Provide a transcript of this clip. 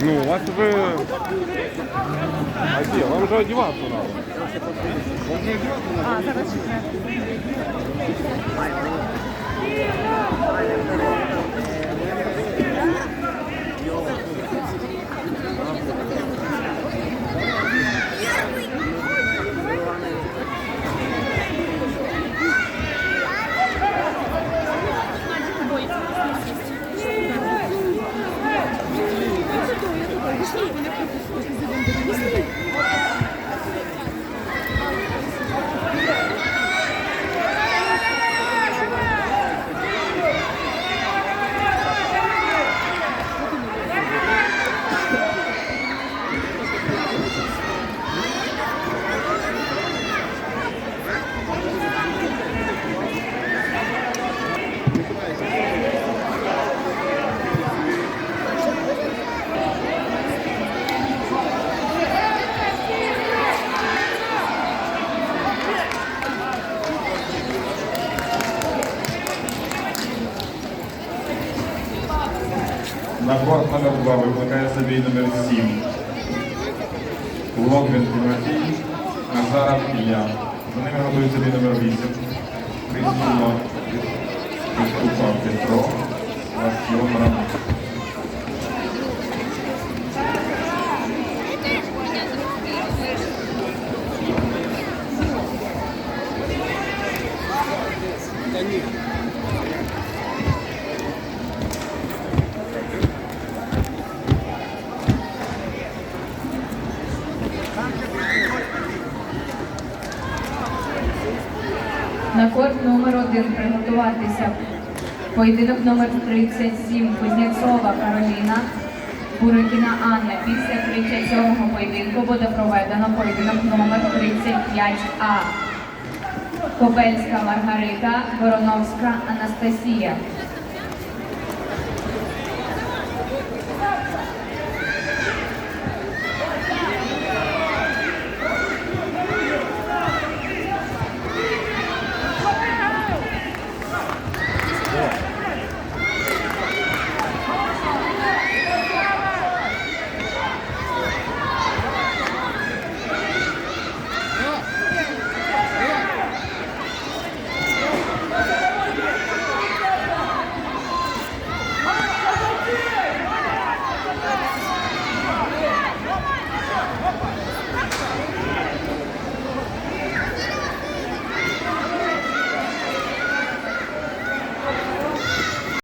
Ну, у вас уже... А где? Вам же одеваться надо. А, зараз. На корт номер 2 викликає собі номер 7. Логвін Тимофій, Назаров Ілля. За ними готує собі номер 8. Крістіно Приступа Петро, Ласьйон Рамон. На корт номер один приготуватися. Поєдинок номер 37 Кузнєцова Кароліна, Бурикіна Анна. Після 37-го поєдинку буде проведено поєдинок номер 35А. Кобельська Маргарита, Вороновська Анастасія.